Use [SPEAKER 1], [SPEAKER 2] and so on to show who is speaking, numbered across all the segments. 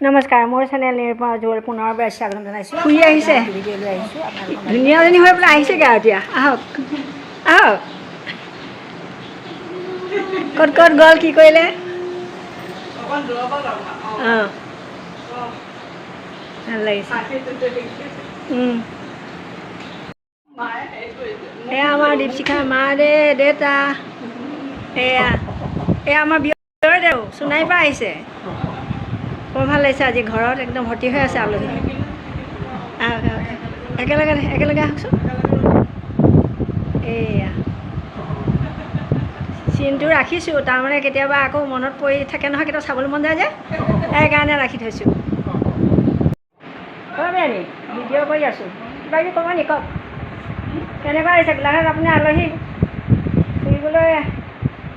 [SPEAKER 1] নমস্কাৰ মোৰ চেনেল নিৰূপমা জোৰ পুনৰবাৰ স্বাগতম জনাইছোঁ।
[SPEAKER 2] ফুৰি আহিছে? ধুনীয়াজনী হৈ পেলাই আহিছেগৈ আৰু এতিয়া। আহক। আহক। ক'ত ক'ত গ'ল কি কৰিলে? অঁ। ভালো লাগিছে। এয়া আমাৰ দীপশিখা মা দে দেউতা। এয়া এয়া আমাৰ বিয়ৰ দেউ সোণাৰীৰ পৰা আহিছে। বৰ ভাল লাগিছে আজি ঘৰত একদম ভৰ্তি হৈ আছে আলহী। একেলগে একেলগে আহকচোন। এয়া। চিনটো ৰাখিছোঁ তাৰমানে কেতিয়াবা আকৌ মনত পৰি থাকে নহয় কেতিয়াবা চাবলৈ মন যায় যে সেইকাৰণে ৰাখি থৈছোঁ। আনি ভিডিঅ' কৰি আছোঁ। কিবা কিবি ক'ব নি কওক। কেনেকুৱা লাগিছে? গোলাঘাট আপুনি আলহী? ফুৰিবলৈ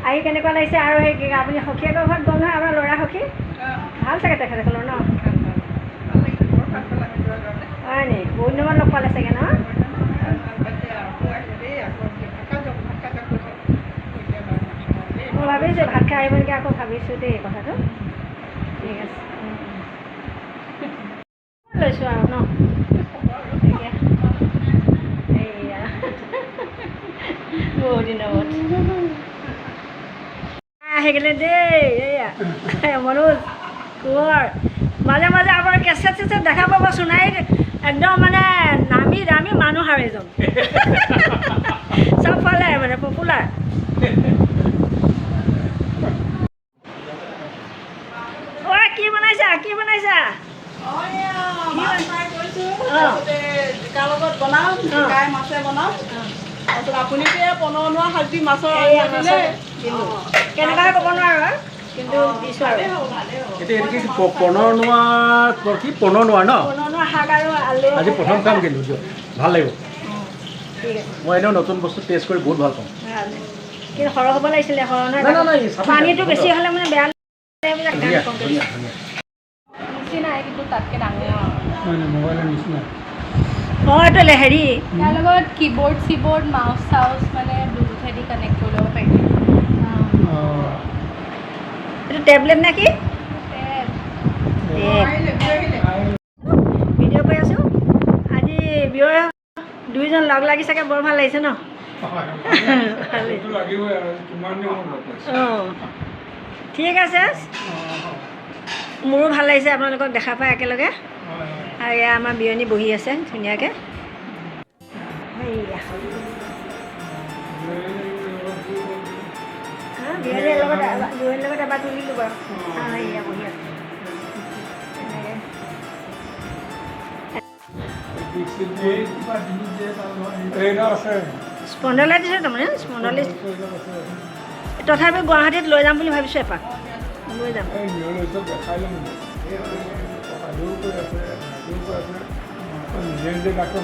[SPEAKER 2] আহি কেনেকুৱা লাগিছে? আৰু সেই আপুনি সখীয়েকৰ ঘৰত গ'ল নহয় আপোনাৰ ল'ৰা সখী? ভাল চাগে তেখেতসকলৰ ন হয় নি বহুত দিনমান লগ পালে চাগে ন মই ভাবিছোঁ ভাত খাই আহিব নেকি আকৌ ভাবিছোঁ দেই কথাটো ঠিক আছে। লৈছোঁ আৰু ন বহুত দিনৰ মূৰত আহি গ'লে দেই এইয়া মনোজ কোঁৱৰ মাজে মাজে আপোনাৰ কেছেট চেছেট দেখা পাব সোণাৰীত। একদম মানে নামী দামী মানুহ আৰু এজন। চবফালে মানে পপুলাৰ ঐ কি বনাইছা? কি বনাইছা?
[SPEAKER 1] কেনেকুৱা ক'ব নোৱাৰোঁ কিন্তু দিছোঁ আৰু।
[SPEAKER 3] এতিয়া এইটো কি পনৰ নোৱা প- কি পনৰ নোৱা ন?
[SPEAKER 1] বনোৱা শাক আৰু আলু
[SPEAKER 3] আজি প্ৰথম খাম কিন্তু দিয়ক। ভাল লাগিব। মই এনেও নতুন বস্তু টেষ্ট কৰি বহুত ভাল পাওঁ।
[SPEAKER 1] ভাল। কিন্তু সৰহ হ'ব লাগিছিলে সৰহ
[SPEAKER 3] নাই, নাই, নাই,
[SPEAKER 1] নহয়
[SPEAKER 3] চাব
[SPEAKER 1] পানীটো
[SPEAKER 3] যাম,
[SPEAKER 1] বেছি
[SPEAKER 3] চাব
[SPEAKER 1] হ'লে মানে বেয়া লাগে এইবিলাক
[SPEAKER 3] ধুনীয়া
[SPEAKER 1] গান কমকৈ
[SPEAKER 3] ধুনীয়া ধুনীয়া।
[SPEAKER 4] নিচিনাই কিন্তু তাতকৈ ডাঙৰ।
[SPEAKER 3] মোবাইলৰ নিচিনা
[SPEAKER 1] অঁ এইটো লে- হেৰি
[SPEAKER 5] তাৰ লগত কীবৰ্ড চিবৰ্ড মাউচ চাউচ মানে ব্লুটুথেদি কানেক্ট কৰি ল'ব পাৰি।
[SPEAKER 1] টেবলেট নে কি? ভিডিঅ' কৰি আছোঁ। আজি বিয়ৰ দুইজন লগ লাগি চাগে বৰ ভাল লাগিছে ন। অঁ। ঠিক আছে। মোৰো ভাল লাগিছে আপোনালোকক দেখা পাই একেলগে। আৰু এয়া আমাৰ বিয়নী বহি আছে ধুনীয়াকৈ। এবাৰ- তাৰমানে স্পণ্ডলাইটিছ তথাপিও গুৱাহাটীত লৈ যাম বুলি ভাবিছোঁ এপাক। লৈ যাম।
[SPEAKER 6] নিজে নিজে দেখাই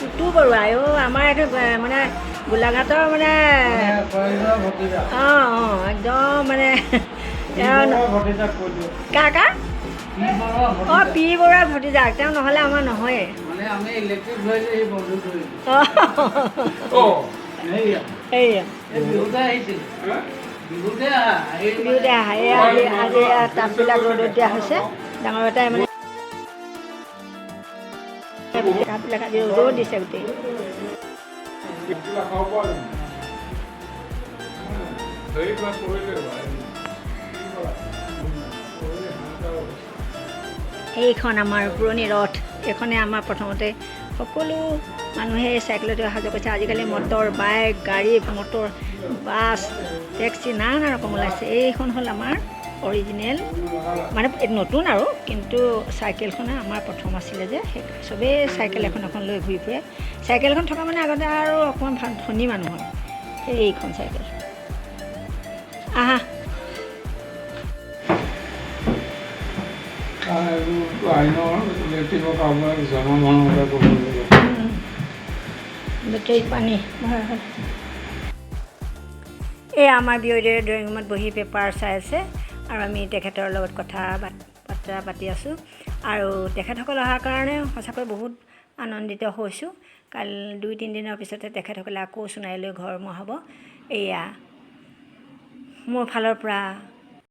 [SPEAKER 1] টুটু
[SPEAKER 6] বৰুৱা।
[SPEAKER 1] অ' আমাৰ এইটো মানে গোলাঘাটৰ মানে অঁ অঁ একদম মানে
[SPEAKER 6] কা
[SPEAKER 1] অঁ পি বৰুৱা ভতিজা তেওঁ নহ'লে আমাৰ নহয়ে।
[SPEAKER 6] বিহুতে আহা।
[SPEAKER 1] এই তাপবিলাক ৰ'দত দিয়া হৈছে। ডাঙৰ এটাই মানে
[SPEAKER 6] ক্লাছ কৰিলে
[SPEAKER 1] এইখন আমাৰ পুৰণি ৰথ। এইখনে আমাৰ প্ৰথমতে সকলো মানুহে চাইকেলতে অহা যোৱা কৰিছে। আজিকালি মটৰ, বাইক, গাড়ী, মটৰ, বাছ, টেক্সি, নানা ৰকম ওলাইছে। এইখন হ'ল আমাৰ অৰিজিনেল মানে নতুন আৰু, কিন্তু চাইকেলখনে আমাৰ প্ৰথম আছিলে যে, সেই চবেই চাইকেল এখন এখন লৈ ঘূৰি ফুৰে। চাইকেলখন থকা মানে আগতে আৰু অকণমান ধনী মানুহৰ সেই এইখন চাইকেল। আহা।
[SPEAKER 7] পানী,
[SPEAKER 1] হয় হয়। এই আমাৰ বিয়ৰীৰে ড্ৰয়িং ৰুমত বহি পেপাৰ চাই আছে। আৰু আমি তেখেতৰ লগত কথা বাৰ্তা পাতি আছোঁ। আৰু তেখেতসকল অহাৰ কাৰণে সঁচাকৈ বহুত আনন্দিত হৈছোঁ। কাল দুই তিনিদিনৰ পিছতে তেখেতসকলে আকৌ সোণাৰীলৈ ঘৰ মোহাব এয়া মোৰ ফালৰ পৰা